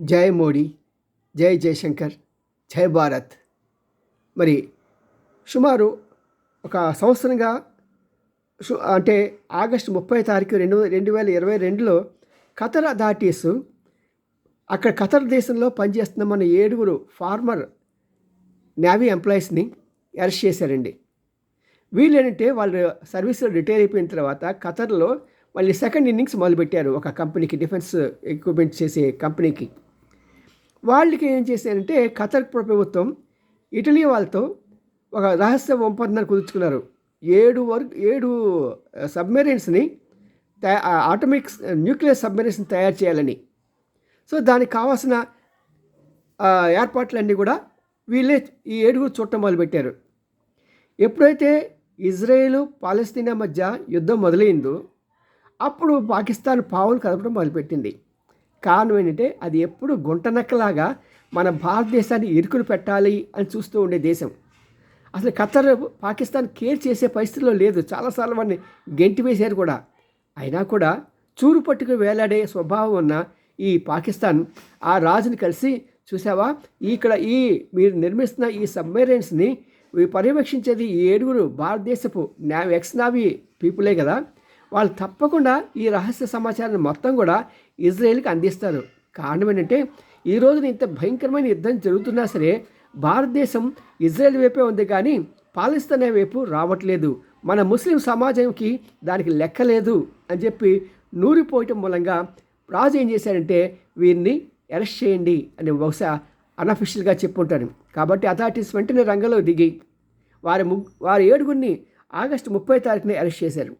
జై మోడీ జై జయశంకర్ జై భారత్. మరి సుమారు ఒక సంవత్సరంగా అంటే ఆగస్టు ముప్పై తారీఖు రెండు రెండు వేల ఇరవై రెండులో ఖతర్ అథారిటీస్ అక్కడ ఖతర్ దేశంలో పనిచేస్తున్న మన ఏడుగురు ఫార్మర్ నేవీ ఎంప్లాయీస్ని అరెస్ట్ చేశారండి. వీళ్ళు వాళ్ళు సర్వీస్లో రిటైర్ అయిపోయిన తర్వాత ఖతర్లో మళ్ళీ సెకండ్ ఇన్నింగ్స్ మొదలుపెట్టారు ఒక కంపెనీకి డిఫెన్స్ ఎక్విప్మెంట్ చేసే కంపెనీకి. వాళ్ళకి ఏం చేశారంటే ఖతర్ ప్రభుత్వం ఇటలీ వాళ్ళతో ఒక రహస్య ఒప్పందాన్ని కుదుర్చుకున్నారు. ఏడు వరకు ఏడు సబ్మెరీన్స్ని తయా ఆటోమిక్ న్యూక్లియర్ సబ్మెరీన్స్ని తయారు చేయాలని. సో దానికి కావాల్సిన ఏర్పాట్లన్నీ కూడా వీళ్ళే ఈ ఏడుగురు చూడటం మొదలుపెట్టారు. ఎప్పుడైతే ఇజ్రాయేల్ పాలస్తీనా మధ్య యుద్ధం మొదలైందో అప్పుడు పాకిస్తాన్ పావులు కదపడం మొదలుపెట్టింది. కారణం ఏంటంటే అది ఎప్పుడు గుంటనక్కలాగా మన భారతదేశాన్ని ఇరుకులు పెట్టాలి అని చూస్తూ ఉండే దేశం. అసలు ఖతర్ పాకిస్తాన్ కేర్ చేసే పరిస్థితిలో లేదు. చాలాసార్లు వాడిని గెంటి వేశారు కూడా. అయినా కూడా చూరు పట్టుకు వేలాడే స్వభావం ఉన్న ఈ పాకిస్తాన్ ఆ రాజుని కలిసి చూసావా ఇక్కడ ఈ మీరు నిర్మిస్తున్న ఈ సబ్మెరైన్స్ని పర్యవేక్షించేది ఈ ఏడుగురు భారతదేశపు నా ఎక్స్ నావీ పీపులే కదా? వాళ్ళు తప్పకుండా ఈ రహస్య సమాచారాన్ని మొత్తం కూడా ఇజ్రాయెల్కి అందిస్తారు. కారణం ఏంటంటే ఈ రోజున ఇంత భయంకరమైన యుద్ధం జరుగుతున్నా సరే భారతదేశం ఇజ్రాయెల్ వైపే ఉంది కానీ పాలిస్తాన్ వైపు రావట్లేదు. మన ముస్లిం సమాజంకి దానికి లెక్క లేదు అని చెప్పి నూరిపోయటం మూలంగా రాజు ఏం చేశారంటే వీరిని అరెస్ట్ చేయండి అని బహుశా అన్అఫిషియల్గా చెప్పుంటారు కాబట్టి అథారిటీస్ వెంటనే రంగంలో దిగి వారి ముగ్ వారి ఏడుగురిని ఆగస్టు ముప్పై తారీఖున అరెస్ట్ చేశారు.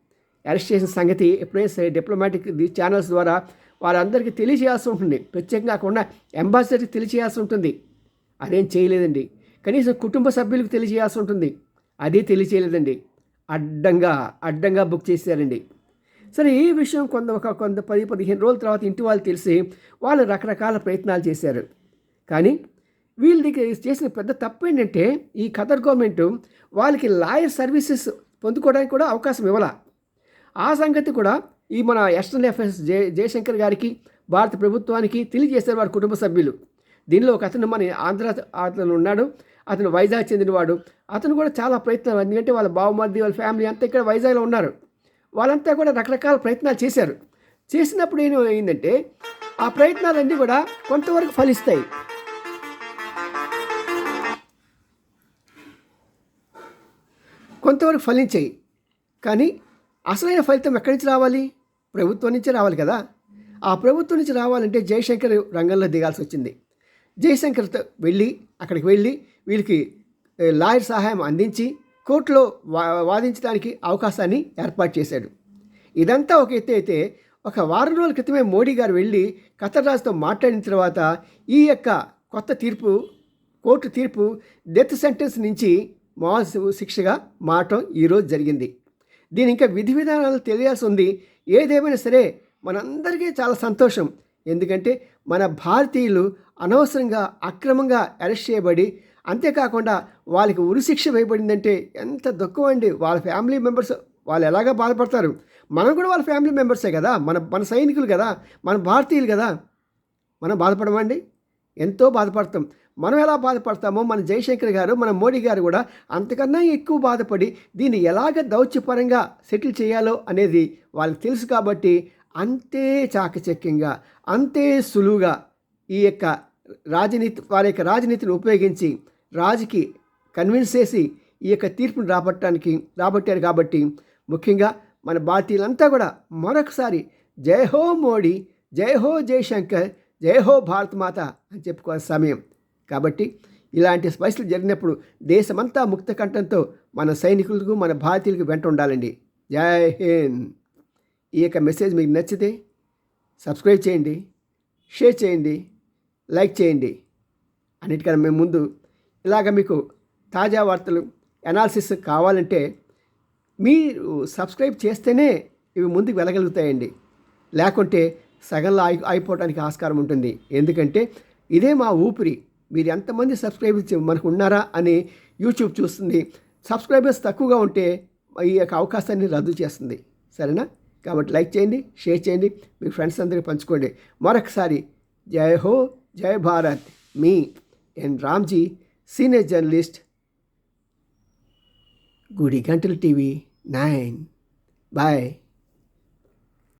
అరెస్ట్ చేసిన సంగతి ఎప్పుడైనా సరే డిప్లొమాటిక్ ఛానల్స్ ద్వారా వారందరికీ తెలియజేయాల్సి ఉంటుంది. ప్రత్యేకంగా కాకుండా ఉన్న అంబాసిడర్కి తెలియజేయాల్సి ఉంటుంది. అదేం చేయలేదండి. కనీసం కుటుంబ సభ్యులకు తెలియజేయాల్సి ఉంటుంది. అదే తెలియజేయలేదండి. అడ్డంగా అడ్డంగా బుక్ చేశారండి. సరే ఈ విషయం కొంత ఒక కొంత పది పదిహేను రోజుల తర్వాత ఇంటి వాళ్ళు తెలిసి వాళ్ళు రకరకాల ప్రయత్నాలు చేశారు. కానీ వీళ్ళ దగ్గర చేసిన పెద్ద తప్పు ఏంటంటే ఈ ఖతర్ గవర్నమెంట్ వాళ్ళకి లాయర్ సర్వీసెస్ పొందుకోవడానికి కూడా అవకాశం ఇవ్వాల. ఆ సంగతి కూడా ఈ మన ఎక్స్టర్నల్ అఫైర్స్ జయ జయశంకర్ గారికి భారత ప్రభుత్వానికి తెలియజేశారు వారి కుటుంబ సభ్యులు. దీనిలో ఒక అతను మన ఆంధ్ర అతను ఉన్నాడు. అతను వైజాగ్ చెందినవాడు. అతను కూడా చాలా ప్రయత్నాలు ఎందుకంటే వాళ్ళ బావమర్ది వాళ్ళ ఫ్యామిలీ అంతా ఇక్కడ వైజాగ్లో ఉన్నారు. వాళ్ళంతా కూడా రకరకాల ప్రయత్నాలు చేశారు. చేసినప్పుడు ఏం అయిందంటే ఆ ప్రయత్నాలన్నీ కూడా కొంతవరకు ఫలిస్తాయి. కొంతవరకు ఫలించాయి. కానీ అసలైన ఫలితం ఎక్కడి నుంచి రావాలి? ప్రభుత్వం నుంచి రావాలి కదా. ఆ ప్రభుత్వం నుంచి రావాలంటే జయశంకర్ రంగంలో దిగాల్సి వచ్చింది. జయశంకర్తో వెళ్ళి అక్కడికి వెళ్ళి వీళ్ళకి లాయర్ సహాయం అందించి కోర్టులో వా వాదించడానికి అవకాశాన్ని ఏర్పాటు చేశాడు. ఇదంతా ఒక ఎత్తు అయితే ఒక వారం రోజుల క్రితమే మోడీ గారు వెళ్ళి ఖతర్ రాజుతో మాట్లాడిన తర్వాత ఈ యొక్క కొత్త తీర్పు కోర్టు తీర్పు డెత్ సెంటెన్స్ నుంచి మామూలు శిక్షగా మారటం ఈరోజు జరిగింది. దీని ఇంకా విధి విధానాలు తెలియాల్సి ఉంది. ఏదేమైనా సరే మనందరికీ చాలా సంతోషం. ఎందుకంటే మన భారతీయులు అనవసరంగా అక్రమంగా అరెస్ట్ చేయబడి అంతేకాకుండా వాళ్ళకి ఉరిశిక్ష వేయబడిందంటే ఎంత దుఃఖం అండి. వాళ్ళ ఫ్యామిలీ మెంబర్స్ వాళ్ళు ఎలాగా బాధపడతారు? మనం కూడా వాళ్ళ ఫ్యామిలీ మెంబర్సే కదా? మన మన సైనికులు కదా? మన భారతీయులు కదా? మనం బాధపడమండి? ఎంతో బాధపడతాం. మనం ఎలా బాధపడతామో మన జయశంకర్ గారు మన మోడీ గారు కూడా అంతకన్నా ఎక్కువ బాధపడి దీన్ని ఎలాగ దౌత్యపరంగా సెటిల్ చేయాలో అనేది వాళ్ళకి తెలుసు కాబట్టి అంతే చాకచక్యంగా అంతే సులువుగా ఈ యొక్క రాజనీతి వారి యొక్క రాజనీతిని ఉపయోగించి రాజుకి కన్విన్స్ చేసి ఈ యొక్క తీర్పును రాబట్టడానికి రాబట్టారు కాబట్టి ముఖ్యంగా మన భారతీయులంతా కూడా మరొకసారి జై హో మోడీ జై హో జయశంకర్ జై హో భారత్ మాత అని చెప్పుకోవాల్సిన సమయం. కాబట్టి ఇలాంటి పరిస్థితులు జరిగినప్పుడు దేశమంతా ముక్త కంఠంతో మన సైనికులకు మన భారతీయులకు వెంట ఉండాలండి. జై హింద్. ఈ యొక్క మెసేజ్ మీకు నచ్చితే సబ్స్క్రైబ్ చేయండి షేర్ చేయండి లైక్ చేయండి. అన్నిటికన్నా మేము ముందు ఇలాగ మీకు తాజా వార్తలు అనాలిసిస్ కావాలంటే మీరు సబ్స్క్రైబ్ చేస్తేనే ఇవి ముందుకు వెళ్ళగలుగుతాయండి. లేకుంటే సగంలో ఆగి ఆగిపోవడానికి ఆస్కారం ఉంటుంది. ఎందుకంటే ఇదే మా ఊపిరి. మీరు ఎంతమంది సబ్స్క్రైబర్స్ మనకు ఉన్నారా అని యూట్యూబ్ చూస్తుంది. సబ్స్క్రైబర్స్ తక్కువగా ఉంటే ఈ యొక్క అవకాశాన్ని రద్దు చేస్తుంది. సరేనా? కాబట్టి లైక్ చేయండి షేర్ చేయండి మీ ఫ్రెండ్స్ అందరికీ పంచుకోండి. మరొకసారి జై హో జై భారత్. మీ N Ramji senior journalist Gudi Gantala TV nine. Bye.